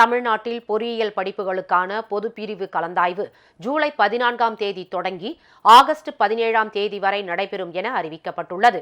தமிழ்நாட்டில் பொறியியல் படிப்புகளுக்கான பொதுப்பிரிவு கலந்தாய்வு ஜூலை பதினான்காம் தேதி தொடங்கி ஆகஸ்ட் பதினேழாம் தேதி வரை நடைபெறும் என அறிவிக்கப்பட்டுள்ளது.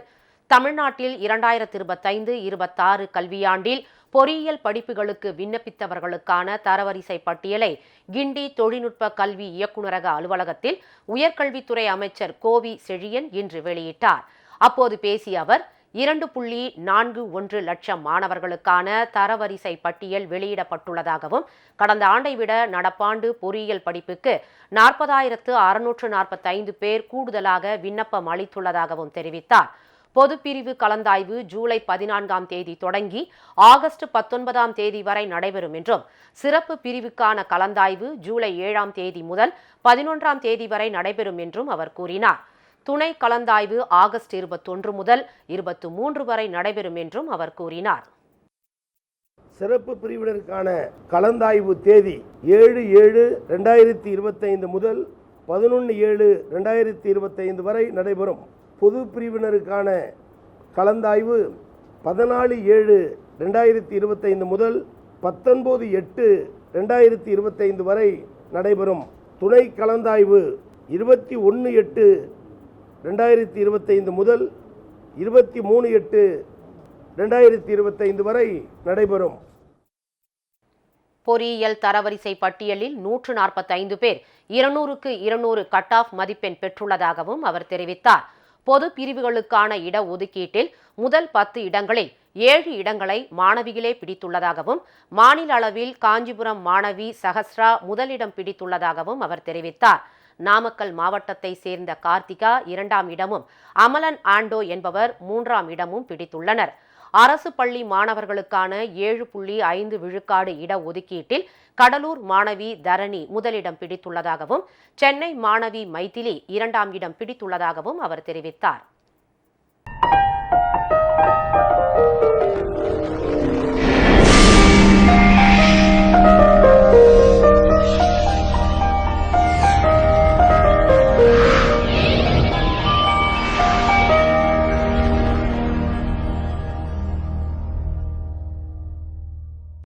தமிழ்நாட்டில் இரண்டாயிரத்தி இருபத்தைந்து இருபத்தாறு கல்வியாண்டில் பொறியியல் படிப்புகளுக்கு விண்ணப்பித்தவர்களுக்கான தரவரிசை பட்டியலை கிண்டி தொழில்நுட்ப கல்வி இயக்குநரக அலுவலகத்தில் உயர்கல்வித்துறை அமைச்சர் கோவி செழியன் இன்று வெளியிட்டார். அப்போது பேசிய அவர் இரண்டு புள்ளி நான்கு ஒன்று லட்சம் மாணவர்களுக்கான தரவரிசை பட்டியல் வெளியிடப்பட்டுள்ளதாகவும் கடந்த ஆண்டை விட நடப்பாண்டு பொறியியல் படிப்புக்கு நாற்பதாயிரத்து அறுநூற்று நாற்பத்தைந்து பேர் கூடுதலாக விண்ணப்பம் அளித்துள்ளதாகவும் தெரிவித்தார். பொதுப்பிரிவு கலந்தாய்வு ஜூலை பதினான்காம் தேதி தொடங்கி ஆகஸ்ட் பத்தொன்பதாம் தேதி வரை நடைபெறும் என்றும் சிறப்பு பிரிவுக்கான கலந்தாய்வு ஜூலை ஏழாம் தேதி முதல் பதினொன்றாம் தேதி வரை நடைபெறும் என்றும் அவர் கூறினார். துணை கலந்தாய்வு ஆகஸ்ட் இருபத்தொன்று முதல் இருபத்து மூன்று வரை நடைபெறும் என்றும் அவர் கூறினார். சிறப்பு பிரிவினருக்கான கலந்தாய்வு தேதி ஏழு ஏழு ரெண்டாயிரத்தி இருபத்தைந்து முதல் பதினொன்று ஏழு ரெண்டாயிரத்தி இருபத்தைந்து வரை நடைபெறும். பொது பிரிவினருக்கான கலந்தாய்வு பதினாலு ஏழு ரெண்டாயிரத்தி இருபத்தைந்து முதல் பத்தொன்பது எட்டு ரெண்டாயிரத்தி இருபத்தைந்து வரை நடைபெறும். துணை கலந்தாய்வு இருபத்தி ஒன்று எட்டு ரெண்டாயிரத்தி இருபத்தைந்து முதல் இருபத்தி மூணு எட்டு ரெண்டாயிரத்தி இருபத்தைந்து வரை நடைபெறும். பொறியியல் தரவரிசை பட்டியலில் நூற்று நாற்பத்தைந்து பேர் இருநூறுக்கு இருநூறு கட் ஆஃப் மதிப்பெண் பெற்றுள்ளதாகவும் அவர் தெரிவித்தார். பொது பிரிவுகளுக்கான இட ஒதுக்கீட்டில் முதல் பத்து இடங்களில் ஏழு இடங்களை மாணவிகளே பிடித்துள்ளதாகவும் மாநில அளவில் காஞ்சிபுரம் மாணவி சஹஸ்ரா முதலிடம் பிடித்துள்ளதாகவும் அவர் தெரிவித்தார். நாமக்கல் மாவட்டத்தை சேர்ந்த கார்த்திகா இரண்டாம் இடமும் அமலன் ஆண்டோ என்பவர் மூன்றாம் இடமும் பிடித்துள்ளனர். அரசு பள்ளி மாணவர்களுக்கான ஏழு புள்ளி ஐந்து விழுக்காடு இட ஒதுக்கீட்டில் கடலூர் மாணவி தரணி முதலிடம் பிடித்துள்ளதாகவும் சென்னை மாணவி மைதிலி இரண்டாம் இடம் பிடித்துள்ளதாகவும் அவர் தெரிவித்தார்.